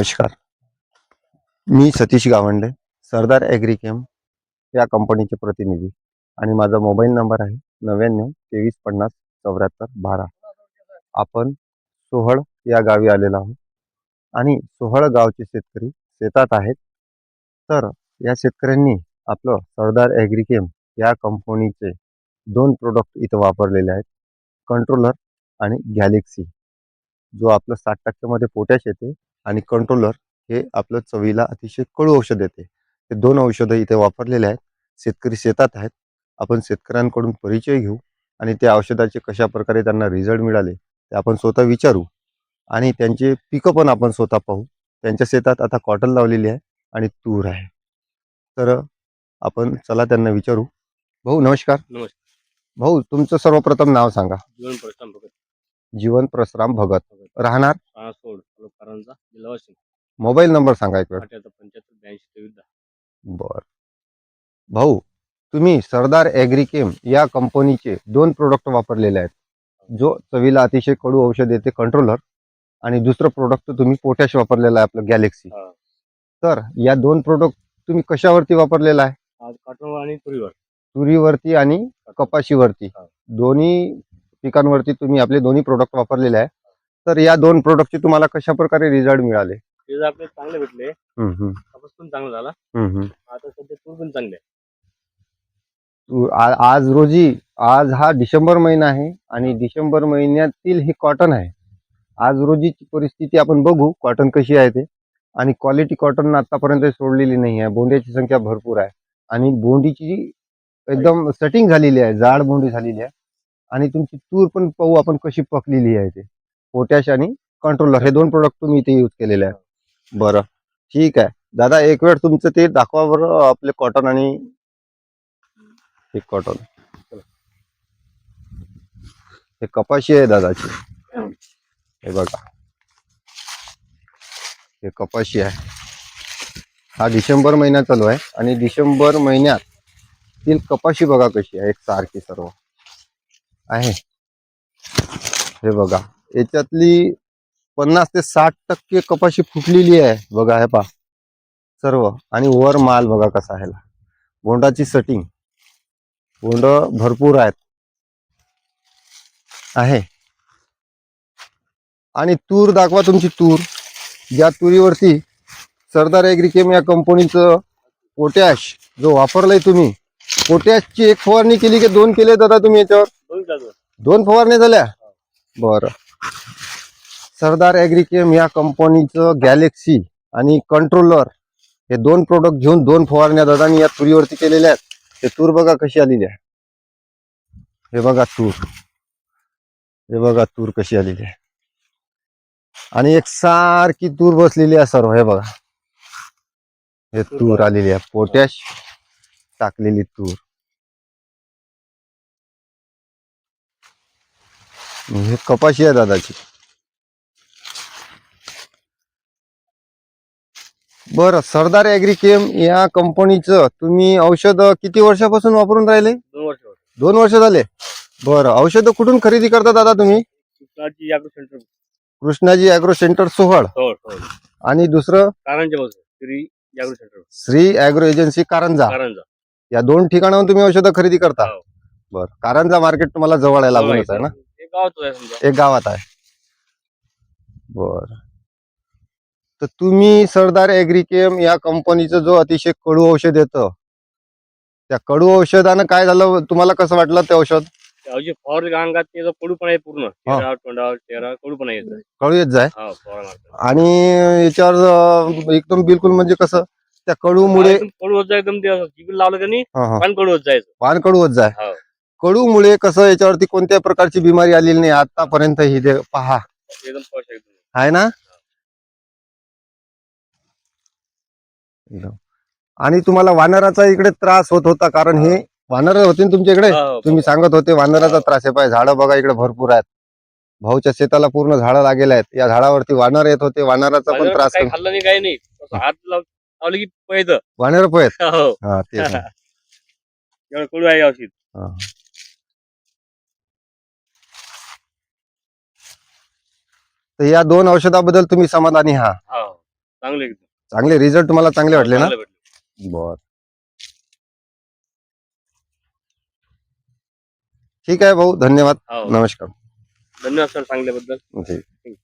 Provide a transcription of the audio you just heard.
नमस्कार. मी सतीश गावंडे सरदार ॲग्रिकेम या कंपनीचे प्रतिनिधी आणि माझा मोबाईल नंबर आहे नव्याण्णव तेवीस पन्नास चौऱ्याहत्तर बारा. आपण सोहळ या गावी आलेलो आहोत आणि सोहळ गावचे शेतकरी शेतात आहेत. तर या शेतकऱ्यांनी आपलं सरदार ॲग्रिकेम या कंपनीचे दोन प्रोडक्ट इथं वापरलेले आहेत. कंट्रोलर आणि गॅलेक्सी जो आपलं साठ टक्क्यामध्ये पोटॅश येते आणि कंट्रोलर हे आपलं चवीला अतिशय कडू औषध येते हे दोन औषधं इथे वापरलेले आहेत. शेतकरी शेतात आहेत. आपण शेतकऱ्यांकडून परिचय घेऊ आणि त्या औषधाचे कशा प्रकारे त्यांना रिझल्ट मिळाले ते आपण स्वतः विचारू आणि त्यांचे पिकं पण आपण स्वतः पाहू. त्यांच्या शेतात आता कॉटन लावलेली आहे आणि तूर आहे. तर आपण चला त्यांना विचारू. भाऊ नमस्कार. नमस्कार. भाऊ तुमचं सर्वप्रथम नाव सांगा. जीवन प्रस्थान भगत. जीवन प्रसराम भगत. राहणार? जिल्हा वाशिम. मोबाईल नंबर सांगा एक वेळ अठ्याहत्तर पंच्याहत्तर ब्याऐंशी तेवीस दहा. बर. भाऊ तुम्ही सरदार ॲग्रिकेम या कंपनीचे दोन प्रोडक्ट वापरलेले आहेत. जो चवीला अतिशय कडू औषध येते कंट्रोलर आणि दुसरं प्रोडक्ट तुम्ही पोटॅश वापरलेलं आहे आपलं गॅलेक्सी. तर या दोन प्रोडक्ट तुम्ही कशावरती वापरलेला आहे? आणि तुरीवर. तुरीवरती आणि कपाशीवरती. दोन्ही पिकांवरती तुम्ही आपले दोन्ही प्रोडक्ट वापरलेले आहे. तर या दोन प्रोडक्टचे तुम्हाला कशा प्रकारे रिझल्ट मिळाले आपले चांगले भेटले. हम्म, हम्म, कापूस पण चांगला झाला. हम्म, हम्म. आता सध्या तूर पण चांगले आहे. तू- आ- आज रोजी आज हा डिसेंबर महिना आहे आणि डिसेंबर महिन्यातील ही कॉटन आहे. आज रोजीची परिस्थिती आपण बघू कॉटन कशी आहे ते. आणि क्वालिटी कॉटन आतापर्यंत सोडलेली नाही आहे. बोंड्याची संख्या भरपूर आहे. आणि बोंडीची एकदम सेटिंग झालेली आहे जाड बोंडी झालेली आहे. आणि तुमची तूर पण पाहू आपण कशी पकलेली आहे ते. पोटॅश आणि कंट्रोलर हे दोन प्रोडक्ट तुम्ही इथे यूज केलेले आहे बरं. ठीक आहे. दादा एक वेळ तुमचं ते दाखवा बरं आपले कॉटन आणि हे कॉटन हे कपाशी आहे दादाची. हे बघा. हे कपाशी आहे. हा डिसेंबर महिना चालू आहे आणि डिसेंबर महिन्यात तील कपाशी बघा कशी आहे. एक सारखी सर्व आहे. हे बघा. याच्यातली पन्नास ते साठ टक्के कपाशी फुटलेली आहे बघा हे पा सर्व. आणि वर माल बघा कसा आहे बोंडाची सटिंग बोंड भरपूर आहेत. आहे. आणि तूर दाखवा तुमची तूर. ज्या तुरीवरती सरदार ॲग्रिकेम या कंपनीचं पोटॅश जो वापरलाय तुम्ही पोटॅशची एक फवारणी केली की दोन केले दादा तुम्ही याच्यावर? दोन फवारण्या झाल्या? बरं. सरदार ॲग्रिकेम या कंपनीचं गॅलेक्सी आणि कंट्रोलर हे दोन प्रोडक्ट घेऊन दोन फवारण्या दादानी या तुरीवरती केलेल्या आहेत. हे तूर बघा कशी आलेली आहे. हे बघा तूर. हे बघा तूर कशी आलेली आहे. आणि एक सारखी तूर बसलेली आहे सर्व. हे बघा. हे तूर आलेली आहे. पोटॅश टाकलेली तूर. हे कपाशी आहे दादाची. बरं सरदार ॲग्रिकेम या कंपनीचं तुम्ही औषध किती वर्षापासून वापरून राहिले? दोन वर्ष दोन वर्ष झाले. बरं औषध कुठून खरेदी करता दादा तुम्ही? चित्राची agro centre Krishnaji agro centre सोहळ. सोड सोड आणि दुसरं? Karanja Shri agro centre Shri agro agency Karanja. Karanja. या दोन ठिकाणाहून तुम्ही औषधं खरेदी करता. हो. बरं कारंजा मार्केट तुम्हाला जवळ आहे लागूनच आहे ना? हे गावात आहे समजा. एक गावात आहे. बर. तर तुम्ही सरदार ॲग्रिकेम या कंपनीचं जो अतिशय कडू औषध येतं त्या कडू औषधानं काय झालं तुम्हाला कसं वाटलं ते औषध? फॉर अंगात त्याचा कडू पण आहे पूर्ण. हा. चेहरा तोंडावर चेहरा कडू पण आहे. कडू येत जाय? हा फवारा. आणि याच्यावर अं, एकदम बिलकुल म्हणजे कसं त्या कडूमुळे एकदम कडू होत जाय एकदम ते असं जिबीला लावलं का नाही हा, हा, पान कडू होत जायचं. पान कडू होत जाय. हो. कडूमुळे कसं याच्यावरती कोणत्या प्रकारची बिमारी आलेली नाही आतापर्यंत ही पहा. एकदम एकदम. आहे ना? आणि तुम्हाला वानराचा इकडे त्रास होत होता कारण हे वानर होते ना तुमच्या इकडे हा, हो, तुम्ही सांगत होते वानराचा त्रास आहे. पाय झाडं बघा इकडे भरपूर आहेत. भाऊच्या शेताला पूर्ण झाडं लागेल आहेत. या झाडावरती वानर येत होते. वानराचा पण त्रास काही खाल्लं नाही काही नाही. असं हात लाव- लावलं की पैद. वानर पण आहेत हो. हा तेच ना. एवढं कडू आहे औषध. हा. तर या दोन औषधाबद्दल तुम्ही समाधानी हा. हो चांगले एकदम. चांगले रिझल्ट तुम्हाला चांगले वाटले ना? चांगले भेटले. बर. ठीक आहे भाऊ धन्यवाद. हो. नमस्कार. धन्यवाद सर सांगल्याबद्दल. ठीक.